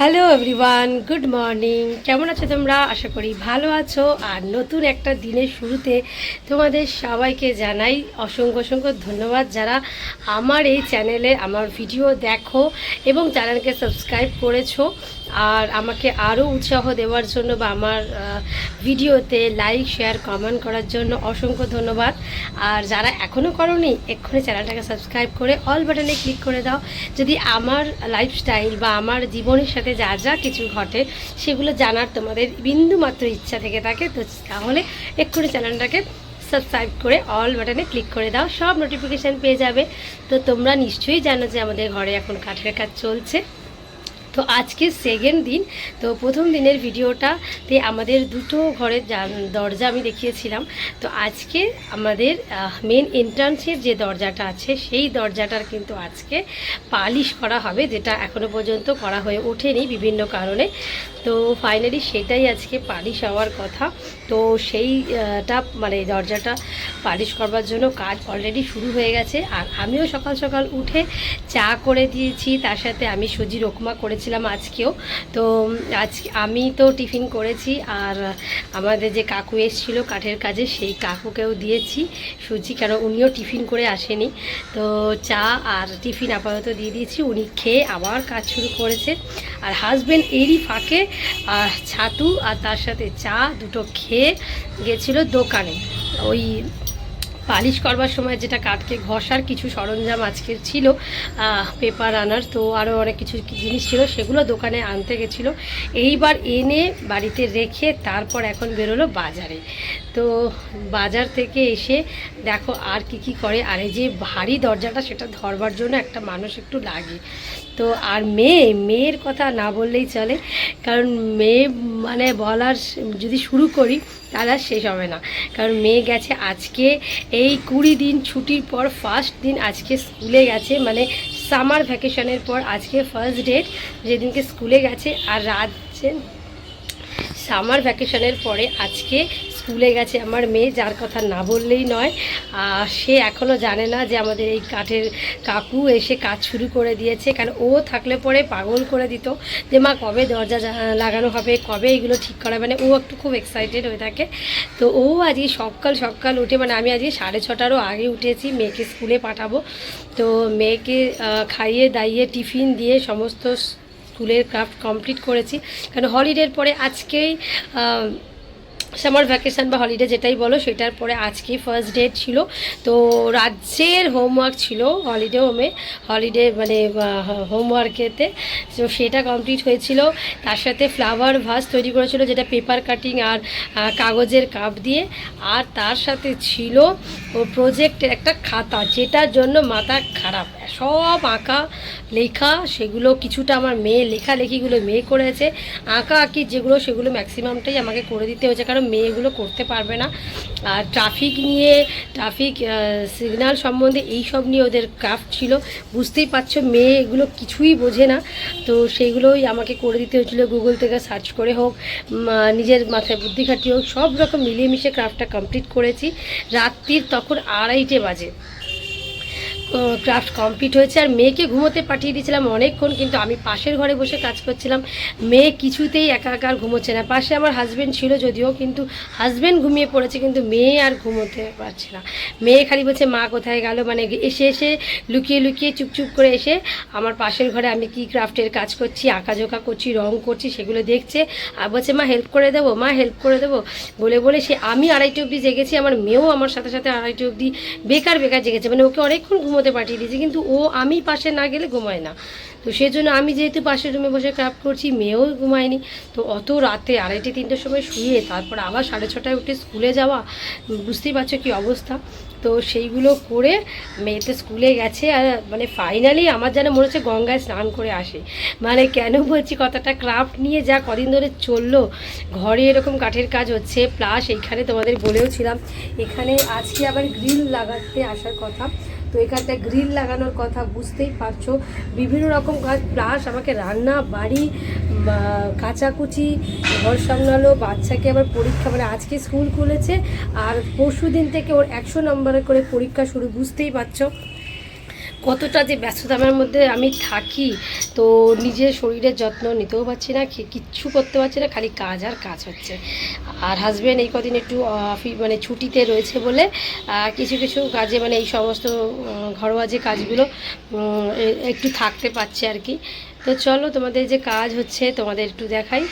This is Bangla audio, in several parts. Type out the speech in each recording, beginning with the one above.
হ্যালো এভরিওয়ান গুড মর্নিং কেমন আছো তোমরা? আশা করি ভালো আছো। আর নতুন একটা দিনের শুরুতে তোমাদের সবাইকে জানাই অসংখ্য অসংখ্য ধন্যবাদ। যারা আমার এই চ্যানেলে আমার ভিডিও দেখো এবং চ্যানেলকে সাবস্ক্রাইব করেছ আর আমাকে আরও উৎসাহ দেওয়ার জন্য বা আমার ভিডিওতে লাইক শেয়ার কমেন্ট করার জন্য অসংখ্য ধন্যবাদ। আর যারা এখনও করনি, এক্ষুনি চ্যানেলটাকে সাবস্ক্রাইব করে অল বাটনে ক্লিক করে দাও। যদি আমার লাইফস্টাইল বা আমার জীবনের সাথে যা যা কিছু ঘটে, সেগুলো জানার তোমাদের বিন্দু মাত্র ইচ্ছা থেকে থাকে। তো তাহলে এক্ষুনি চ্যানেলটাকে সাবস্ক্রাইব করে অল বাটনে ক্লিক করে দাও, সব নোটিফিকেশান পেয়ে যাবে। তো তোমরা নিশ্চয়ই জানো যে আমাদের ঘরে এখন কাঠের কাজ চলছে। তো আজকে সেকেন্ড দিন, তো প্রথম দিনের ভিডিওটাতে আমাদের দুটো ঘরের দরজা আমি দেখিয়েছিলাম। তো আজকে আমাদের মেন এন্ট্রান্সের যে দরজাটা আছে, সেই দরজাটার কিন্তু আজকে পালিশ করা হবে, যেটা এখনও পর্যন্ত করা হয়ে ওঠেনি বিভিন্ন কারণে। তো ফাইনালি সেটাই আজকে পালিশ হওয়ার কথা। তো সেইটা মানে দরজাটা পালিশ করবার জন্য কাজ অলরেডি শুরু হয়ে গেছে। আর আমিও সকাল সকাল উঠে চা করে দিয়েছি, তার সাথে আমি সুজি রকমা করেছিলাম আজকেও। তো আজ আমি তো টিফিন করেছি, আর আমাদের যে কাকু এসেছিল কাঠের কাজে, সেই কাকুকেও দিয়েছি সুজি, কেন উনিও টিফিন করে আসেনি। তো চা আর টিফিন আপাতত দিয়ে দিয়েছি, উনি খেয়ে আবার কাজ শুরু করেছে। আর হাজব্যান্ড এরই ফাঁকে ছাতু আর তার সাথে চা দুটো খেয়ে গেছিল দোকানে। ওই পালিশ করবার সময় যেটা কাঠকে ঘষার কিছু সরঞ্জাম আজকের ছিল পেপার আনার, তো আরও অনেক কিছু জিনিস ছিল, সেগুলো দোকানে আনতে গেছিল। এইবার এনে বাড়িতে রেখে তারপর এখন বেরোলো বাজারে। তো বাজার থেকে এসে দেখো আর কি কি করে, আর এই যে ভারী দরজাটা সেটা ধরবার জন্য একটা মানুষ একটু লাগে। তো আর মেয়ে, মেয়ের কথা না বললেই চলে, কারণ মেয়ে মানে বলার, যদি শুরু করি আর শেষ হবে না। কারণ মেয়ে গেছে আজকে, এই কুড়ি দিন ছুটির পর ফার্স্ট দিন আজকে স্কুলে গেছে মানে সামার ভ্যাকেশনের পর আজকে ফার্স্ট ডেট যেদিনকে স্কুলে গেছে আর রাজ্যে সামার ভ্যাকেশনের পরে আজকে স্কুলে গেছে আমার মেয়ে, যার কথা না বললেই নয়। আর সে এখনও জানে না যে আমাদের এই কাঠের কাকু এসে কাজ শুরু করে দিয়েছে। কারণ ও থাকলে পরে পাগল করে দিত যে, মা, কবে দরজা লাগানো হবে? কবে এগুলো ঠিক করা? মানে ও একটু খুব এক্সাইটেড হয়ে থাকে। তো ও আজকে সকাল সকাল উঠে মানে আমি আজকে সাড়ে ছটারও আগে উঠেছি, মেয়েকে স্কুলে পাঠাবো। তো মেয়েকে খাইয়ে, দাইয়ে, টিফিন দিয়ে সমস্ত স্কুলের ক্রাফট কমপ্লিট করেছি। কারণ হলিডের পরে আজকেই সামার ভ্যাকেশন বা হলিডে যেটাই বলো, সেটার পরে আজকেই ফার্স্ট ডেট ছিল। তো রাজ্যের হোমওয়ার্ক ছিল হলিডে হোমে হলিডে মানে হোমওয়ার্কেতে তো সেটা কমপ্লিট হয়েছিল। তার সাথে ফ্লাওয়ার ভাস তৈরি করেছিল, যেটা পেপার কাটিং আর কাগজের কাপ দিয়ে। আর তার সাথে ছিল প্রজেক্টের একটা খাতা, যেটার জন্য মাথা খারাপ। সব আঁকা, লেখা, সেগুলো কিছুটা আমার মেয়ে লেখালেখিগুলো মেয়ে করেছে। আঁকা, আঁকি যেগুলো, সেগুলো ম্যাক্সিমামটাই আমাকে করে দিতে হয়েছে, কারণ মেয়েগুলো করতে পারবে না। আর ট্রাফিক নিয়ে ট্রাফিক সিগন্যাল সম্বন্ধে এই সব নিয়ে ওদের ক্রাফট ছিল। বুঝতেই পারছ মেয়ে এগুলো কিছুই বোঝে না। তো সেইগুলোই আমাকে করে দিতে হয়েছিল। গুগল থেকে সার্চ করে হোক নিজের মাথায় বুদ্ধি খাটিয়ে হোক, সব রকম মিলিয়ে মিশে ক্রাফটটা কমপ্লিট করেছি। রাত্রির তখন আড়াইটে বাজে। ক্রাফট কমপ্লিট হয়েছে। আর মেয়েকে ঘুমোতে পাঠিয়ে দিয়েছিলাম অনেকক্ষণ, কিন্তু আমি পাশের ঘরে বসে কাজ করছিলাম। মেয়ে কিছুতেই একা একা ঘুমোচ্ছে না। পাশে আমার হাজব্যান্ড ছিল যদিও, কিন্তু হাজব্যান্ড ঘুমিয়ে পড়েছে, কিন্তু মেয়ে আর ঘুমোতে পারছে না। মেয়ে খালি বলছে, মা কোথায় গেল? মানে এসে এসে লুকিয়ে লুকিয়ে চুপচুপ করে এসে আমার পাশের ঘরে আমি কি ক্রাফটের কাজ করছি, আঁকাঝোঁকা করছি, রং করছি, সেগুলো দেখছে। আর বলছে, মা হেল্প করে দেবো, মা হেল্প করে দেবো? বলে বলে সে আমি আড়াইটে অবধি জেগেছি, আমার মেয়েও আমার সাথে সাথে আড়াইটে অবধি বেকার বেকার জেগেছে। মানে ওকে অনেকক্ষণ ঘুমোতে পাঠিয়ে দিয়েছি, কিন্তু ও আমি পাশে না গেলে ঘুমায় না। তো সেই জন্য আমি যেহেতু পাশের রুমে বসে ক্রাফট করছি, মেয়েও ঘুমায়নি, তো অত রাতে আড়াইটে, তিনটের সময় শুয়ে তারপর আবার সাড়ে ছটায় উঠে স্কুলে যাওয়া বুঝতেই পারছ কী অবস্থা। তো সেইগুলো করে মেয়েতে স্কুলে গেছে আর মানে ফাইনালি আমার যেন মনে হচ্ছে গঙ্গায় স্নান করে আসে। মানে কেন বলছি কথাটা, ক্রাফট নিয়ে যা কদিন ধরে চলল, ঘরে এরকম কাঠের কাজ হচ্ছে প্লাস এইখানে তোমাদের বলেও ছিলাম, এখানে আজকে আবার গ্রিল লাগাতে আসার কথা। তো এখানে গ্রিল লাগানোর কথা বুঝতেই পারছ। বিভিন্ন রকম কাজ প্লাস আমাকে রান্না, বাড়ি কাচাকুচি, ঘর সামলালো বাচ্চাকে আবার পরীক্ষা মানে আজকে স্কুল খুলেছে, আর পরশু দিন থেকে ওর একশো নম্বরে করে পরীক্ষা শুরু, বুঝতেই পারছ। কতটা যে ব্যস্ততার মধ্যে আমি থাকি, তো নিজের শরীরের যত্ন নিতেও পারছি না কিচ্ছু করতে পারছি না, খালি কাজ আর কাজ হচ্ছে। আর হাজব্যান্ড এই কদিন একটু মানে ছুটিতে রয়েছে বলে কিছু কিছু কাজে মানে এই সমস্ত ঘরোয়া যে কাজগুলো একটু থাকতে পারছে আর কি। তো চলো তোমাদের যে কাজ হচ্ছে তোমাদের একটু দেখাই।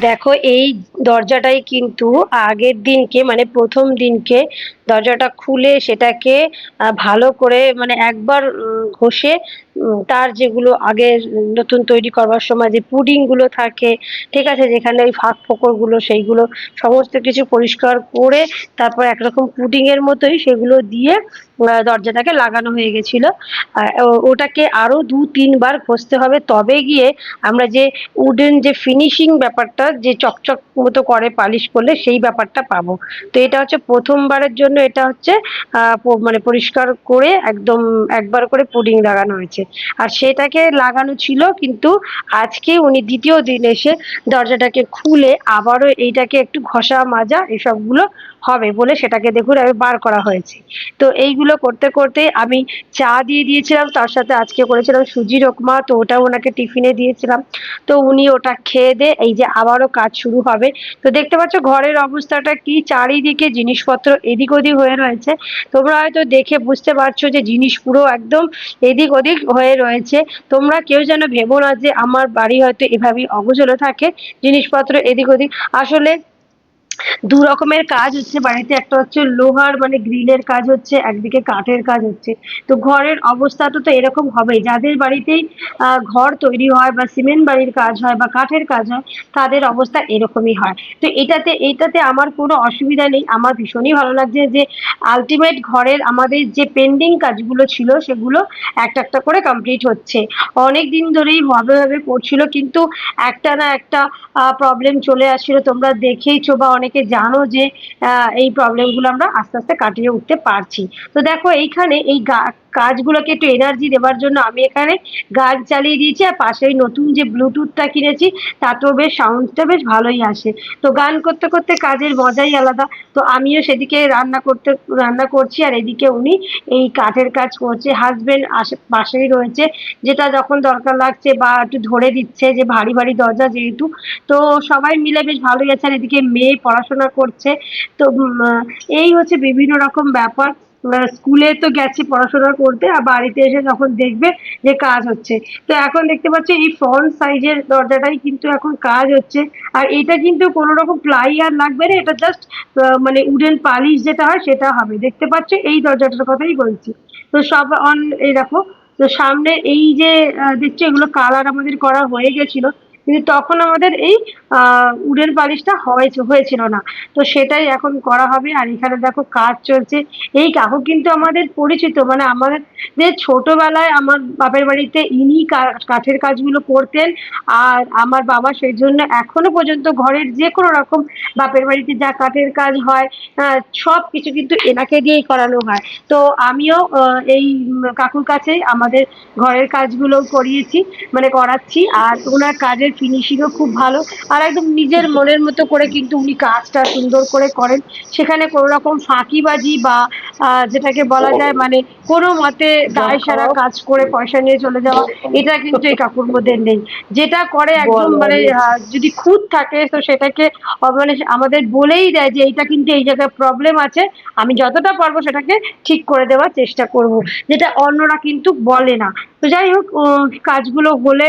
দেখো এই দরজাটাই কিন্তু আগের দিনকে মানে প্রথম দিনকে দরজাটা খুলে সেটাকে ভালো করে মানে একবার ঘষে তার যেগুলো আগে নতুন তৈরি করবার সময় যে পুডিংগুলো থাকে, ঠিক আছে, যেখানে ওই ফাঁক ফোকরগুলো সেইগুলো সমস্ত কিছু পরিষ্কার করে তারপর একরকম পুডিংয়ের মতোই সেগুলো দিয়ে দরজাটাকে লাগানো হয়ে গেছিল। ওটাকে আরও দু, তিনবার ঘষতে হবে। তবে গিয়ে আমরা যে উডেন যে ফিনিশিং ব্যাপারটা, যে চকচক মতো করে পালিশ করলে সেই ব্যাপারটা পাবো। তো এটা হচ্ছে প্রথমবারের জন্য এটা হচ্ছে মানে পরিষ্কার করে একদম একবার করে পুডিং লাগানো হয়েছে। আর সেটাকে লাগানো ছিল কিন্তু আজকে উনি দ্বিতীয় দিন এসে দরজাটাকে খুলে আবারও এইটাকে একটু ঘষা মাজা এসবগুলো হবে বলে সেটাকে দেখুন আমি বার করা হয়েছে। তো এইগুলো করতে করতে আমি চা দিয়ে দিয়েছিলাম, তার সাথে আজকে করেছিলাম সুজির উপমা তো ওটা ওনাকে টিফিনে দিয়েছিলাম। তো উনি ওটা খেয়ে দে, এই যে আবারও কাজ শুরু হবে। তো দেখতে পাচ্ছ ঘরের অবস্থাটা কি, চারিদিকে জিনিসপত্র, এদিক ওদিক হয়ে রয়েছে। তোমরা হয়তো দেখে বুঝতে পারছ যে জিনিস পুরো একদম এদিক ওদিক হয়ে রয়েছে। তোমরা কেউ যেন ভেবো না যে আমার বাড়ি হয়তো এভাবেই অগোছলো থাকে, জিনিসপত্র এদিক ওদিক। আসলে দু রকমের কাজ হচ্ছে বাড়িতে একটা হচ্ছে লোহার মানে গ্রিলের কাজ হচ্ছে একদিকে কাঠের কাজ হচ্ছে। তো ঘরের অবস্থাটা তো এরকম হবেই। যাদের বাড়িতেই আহ, ঘর তৈরি হয় বা সিমেন্ট বাড়ির কাজ হয় বা কাঠের কাজ হয় তাদের অবস্থা এরকমই হয়। তো এটাতে এটাতে আমার কোনো অসুবিধা নেই। আমার ভীষণই ভালো লাগছে যে আলটিমেট ঘরের আমাদের যে পেন্ডিং কাজগুলো ছিল সেগুলো একটা একটা করে কমপ্লিট হচ্ছে। অনেক দিন ধরেই ভাবে ভাবে করছিল কিন্তু একটা না একটা প্রবলেম চলে আসছিল। তোমরা দেখেইছো বা অনেকে জানো যে এই প্রবলেমগুলো আমরা আস্তে আস্তে কাটিয়ে উঠতে পারছি। তো দেখো, এইখানে এই কাজগুলোকে একটু এনার্জি দেওয়ার জন্য আমি এখানে গান চালিয়ে দিয়েছি, আর পাশে ওই নতুন যে ব্লুটুথটা কিনেছি, তাতেও বেশ সাউন্ডটা বেশ ভালোই আসে। তো গান করতে করতে কাজের মজাই আলাদা। তো আমিও সেদিকে রান্না করতে, রান্না করছি, আর এদিকে উনি এই কাঠের কাজ করছে। হাজবেন্ড আশে পাশেই রয়েছে, যেটা যখন দরকার লাগছে বা একটু ধরে দিচ্ছে, যে ভারী ভারী দরজা যেহেতু, তো সবাই মিলে বেশ ভালোই আছে। আর এদিকে মেয়ে পড়াশোনা করছে। তো এই হচ্ছে বিভিন্ন রকম ব্যাপার। স্কুলে তো গেছে পড়াশোনা করতে, আর বাড়িতে এসে যখন দেখবে যে কাজ হচ্ছে। তো এখন দেখতে পাচ্ছি, এই ফ্রন্ট সাইজের দরজাটাই কিন্তু এখন কাজ হচ্ছে। আর এটা কিন্তু কোনো রকম প্লাই আর লাগবে না, এটা জাস্ট মানে উডেন পালিশ যেটা হয় সেটা হবে। দেখতে পাচ্ছ, এই দরজাটার কথাই বলছি। তো সব অন এই দেখো, তো সামনে এই যে দেখছ, এগুলো কালার আমাদের করা হয়ে গেছিল। কিন্তু তখন আমাদের এই উডেন পালিশটা হয়েছে, হয়েছিল না। তো সেটাই এখন করা হবে। আর এখানে দেখো কাজ চলছে। এই কাকু কিন্তু আমাদের পরিচিত। মানে আমাদের যে ছোটবেলায় আমার বাপের বাড়িতে ইনি কাঠের কাজগুলো করতেন। আর আমার বাবা সেই জন্য এখনও পর্যন্ত ঘরের যে কোনো রকম বাপের বাড়িতে যা কাঠের কাজ হয় সব কিছু কিন্তু এনাকে দিয়েই করানো হয়। তো আমিও এই কাকুর কাছে আমাদের ঘরের কাজগুলো করিয়েছি মানে করাচ্ছি। আর ওনার কাজের ফিনিশিংও খুব ভালো। আর একদম নিজের মনের মতো করে কিন্তু উনি কাজটা সুন্দর করে করেন। সেখানে কোনো রকম ফাঁকিবাজি বা যেটাকে বলা যায় মানে কোনো মতে দায় সারা কাজ করে পয়সা নিয়ে চলে যাওয়া এটা কিন্তু এই কাকুর মধ্যে নেই। যেটা করে একদম মানে যদি খুঁত থাকে তো সেটাকে মানে আমাদের বলেই দেয় যে এইটা কিন্তু এই জায়গায় প্রবলেম আছে। আমি যতটা পারব সেটাকে ঠিক করে দেওয়ার চেষ্টা করব। যেটা অন্যরা কিন্তু বলে না। তো যাই হোক কাজগুলো হলে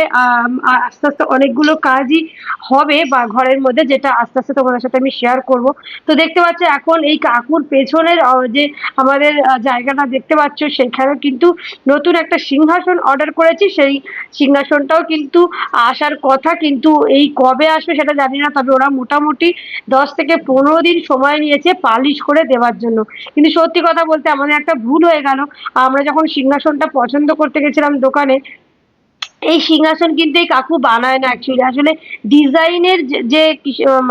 আস্তে আস্তে অনেকগুলো কাজই হবে বা ঘরের মধ্যে যেটা আস্তে আস্তে তোমাদের সাথে আমি শেয়ার করব। তো দেখতে পাচ্ছ এখন এই কাকুর পেছনের যে আমাদের জায়গাটা দেখতে পাচ্ছ সেখানে কিন্তু নতুন একটা সিংহাসন অর্ডার করেছি। সেই সিংহাসনটাও কিন্তু আসার কথা কিন্তু এই কবে আসবে সেটা জানি না, তবে ওরা মোটামুটি দশ থেকে পনেরো দিন সময় নিয়েছে পালিশ করে দেওয়ার জন্য। কিন্তু সত্যি কথা বলতে আমাদের একটা ভুল হয়ে গেল। আমরা যখন সিংহাসনটা পছন্দ করতে গেছিলাম দোকানে এই সিংহাসন কিন্তু এই কাকু বানায় না অ্যাকচুয়ালি আসলে ডিজাইনের যে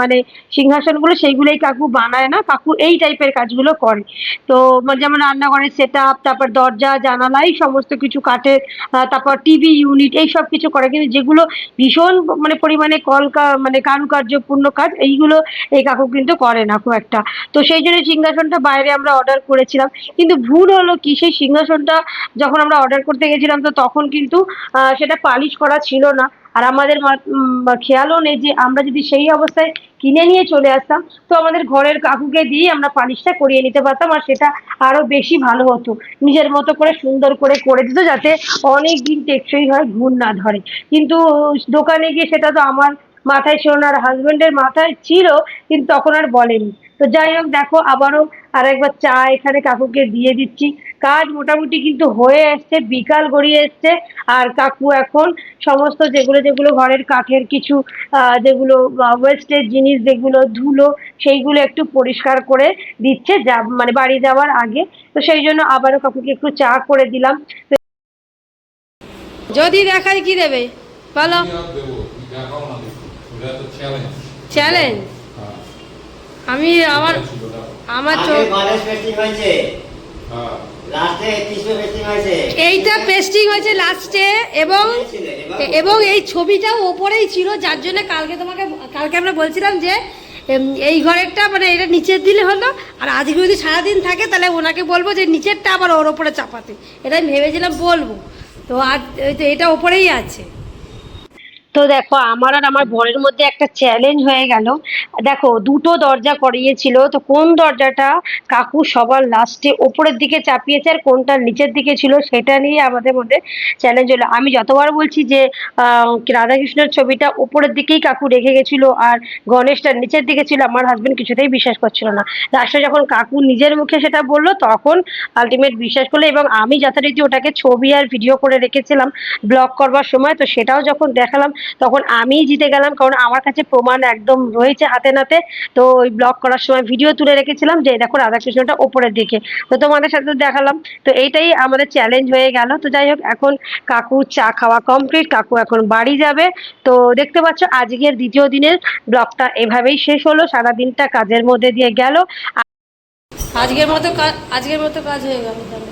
মানে সিংহাসনগুলো সেইগুলো এই কাকু বানায় না। কাকু এই টাইপের কাজগুলো করে। তো মানে যেমন রান্নাঘরের সেট আপ তারপর দরজা, জানালা, এই সমস্ত কিছু কাঠের তারপর টিভি ইউনিট এই সব কিছু করে। কিন্তু যেগুলো ভীষণ মানে পরিমাণে কলকা মানে কারুকার্যপূর্ণ কাজ, এইগুলো এই কাকু কিন্তু করে না খুব একটা। তো সেই জন্য সিংহাসনটা বাইরে আমরা অর্ডার করেছিলাম। কিন্তু ভুল হলো কি? সেই সিংহাসনটা যখন আমরা অর্ডার করতে গেছিলাম, তো তখন কিন্তু সেটা পালিশ করা ছিল না। আর আমাদের খেয়ালও নেই যে আমরা যদি সেই অবস্থায় কিনে নিয়ে চলে আসতাম, তো আমাদের ঘরের কাকুকে দিয়ে আমরা পালিশটা করিয়ে নিতে পারতাম আর সেটা আরও বেশি ভালো হতো। নিজের মতো করে সুন্দর করে করে দিত যাতে অনেক দিন টেকসই হয়, ঘুণ না ধরে। কিন্তু দোকানে গিয়ে সেটা তো আমার মাথায় ছিল না আর হাজবেন্ডের মাথায় ছিল, কিন্তু তখন আর বলেনি। তো যাই হোক, দেখো আবারও আর একবার চা এখানে কাকুকে দিয়ে দিচ্ছি। কাজ মোটামুটি কিন্তু হয়ে এসছে বিকাল গড়িয়ে এসছে। আর কাকু এখন সমস্ত যেগুলো যেগুলো ঘরের কাঠের কিছু যেগুলো ওয়েস্টেজ জিনিস যেগুলো ধুলো সেইগুলো একটু পরিষ্কার করে দিচ্ছে যা মানে বাড়ি যাওয়ার আগে। তো সেই জন্য আবারও কাকুকে একটু চা করে দিলাম। যদি দেখায় কি দেবে? বলো। চ্যালেঞ্জ চ্যালেঞ্জ হ্যাঁ। আমি আমার। আমার চোখ এইটা পেস্টিং হয়েছে লাস্টে এবং এবং? এই ছবিটাও ওপরেই ছিল যার জন্য কালকে তোমাকে কালকে আমরা বলছিলাম যে এই ঘরেরটা মানে এটা নিচের দিলে হলো আর আজকে যদি সারাদিন থাকে তাহলে ওনাকে বলব যে নিচেরটা আবার ওর ওপরে চাপাতে। এটা আমি ভেবেছিলাম বলব। তো আর এটা ওপরেই আছে। তো দেখো, আমার আর আমার বরের মধ্যে একটা চ্যালেঞ্জ হয়ে গেল। দেখো, দুটো দরজা করিয়েছিল। তো কোন দরজাটা? কাকু সবার লাস্টে ওপরের দিকে চাপিয়েছে আর কোনটা নিচের দিকে ছিল সেটা নিয়ে আমাদের মধ্যে চ্যালেঞ্জ হলো। আমি যতবার বলছি যে রাধাকৃষ্ণের ছবিটা ওপরের দিকেই কাকু রেখে গেছিল আর গণেশটা নিচের দিকে ছিল, আমার হাজবেন্ড কিছুতেই বিশ্বাস করছিল না। লাস্টে যখন কাকু নিজের মুখে সেটা বলল, তখন আলটিমেট বিশ্বাস করল এবং আমি যথারীতি ওটাকে ছবি আর ভিডিও করে রেখেছিলাম ব্লগ করবার সময়। তো সেটাও যখন দেখালাম তখন আমিই জিতে গেলাম, কারণ আমার কাছে প্রমাণ একদম রয়েছে হাতে নাতে। তো ওই ব্লগ করার সময় ভিডিও তুলে রেখেছিলাম যে, দেখো রাধাকৃষ্ণটা ওপরের দিকে। তো তোমাদের সাথে দেখালাম। তো এইটাই আমাদের চ্যালেঞ্জ হয়ে গেল। তো যাই হোক, এখন কাকু চা খাওয়া কমপ্লিট কাকু এখন বাড়ি যাবে। তো দেখতে পাচ্ছ, আজকের দ্বিতীয় দিনের ব্লগটা এভাবেই শেষ হলো। সারা দিনটা কাজের মধ্যে দিয়ে গেল। আজকের মতো আজকের মতো কাজ হয়ে গেল তাহলে।